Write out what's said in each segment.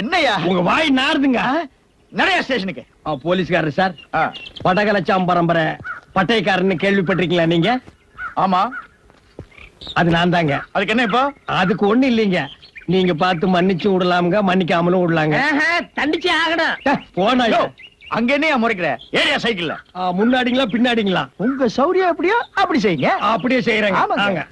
என்னய்யா உங்க வாய் நாறுதுங்க. நிறைய ஸ்டேஷனுக்கு? போலீஸ்காரர் சார். படகலச்சாம் பரம்பரை. பட்டைக்காரன்னு கேள்விப்பட்டிருக்கீங்களா நீங்க? ஆமா. அது நான் தாங்க. அதுக்கு என்ன இப்போ? அதுக்கு ஒண்ணு இல்லைங்க. நீங்க பார்த்து மன்னிச்சு விடலாமுங்க மன்னிக்காமலும் விடலாங்க. தண்டிச்சே ஆகணும். போனா அங்க என்னையா முறைக்கிற? ஏரியா சைக்கிள்ல. முன்னாடிங்களா பின்னாடிங்களா? உங்க சௌரியம் எப்படியோ அப்படி செய்யுங்க. அப்படியே செய்யறேங்க ஆமாங்க.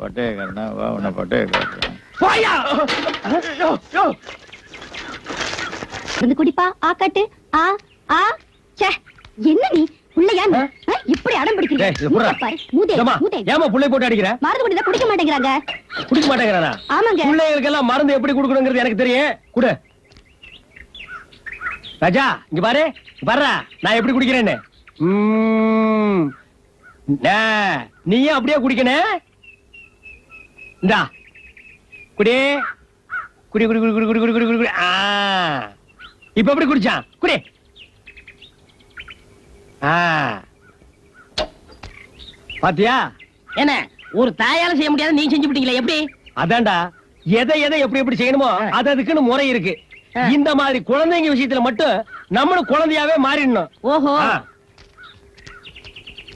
பட்டைய வா உன்னை பட்டைய குடிப்பா. ஆ கட்டு. ஆ ஆ சே. என்ன நீ? புள்ளையா இப்படி அடம் பிடிக்கிறீங்க. புள்ளை போட்டு அடிக்கிற? மருந்து குடில மாட்டேங்கிறாங்க. குடிக்க மாட்டேங்கிறானா? ஆமாங்க. பிள்ளைகளுக்கு எல்லாம் மருந்து எப்படி குடுக்கணுங்கிறது எனக்கு தெரியும். குடு. ராஜா இங்க பாரு. வர்றா நான் எப்படி குடிக்கிறேன்னு? நீயே அப்படியே குடிக்கணும்? இந்தா. குடி. குடி குடி குடி குடி குடி குடி குடி குடி. குடி ஆ. இப்ப எப்படி குடிச்சான்? குடி. ஆ. பாத்தியா? என்ன? ஒரு தாயால செய்ய முடியாத நீங்க செஞ்சு விட்டீங்களே எப்படி? அதான்டா. எதை எதை எப்படி எப்படி செய்யணுமோ அது அதுக்குன்னு முறை இருக்கு. இந்த மாதிரி குழந்தைங்க விஷயத்துல மட்டும் நம்மளும் குழந்தையாவே மாறிடணும். ஓஹோ.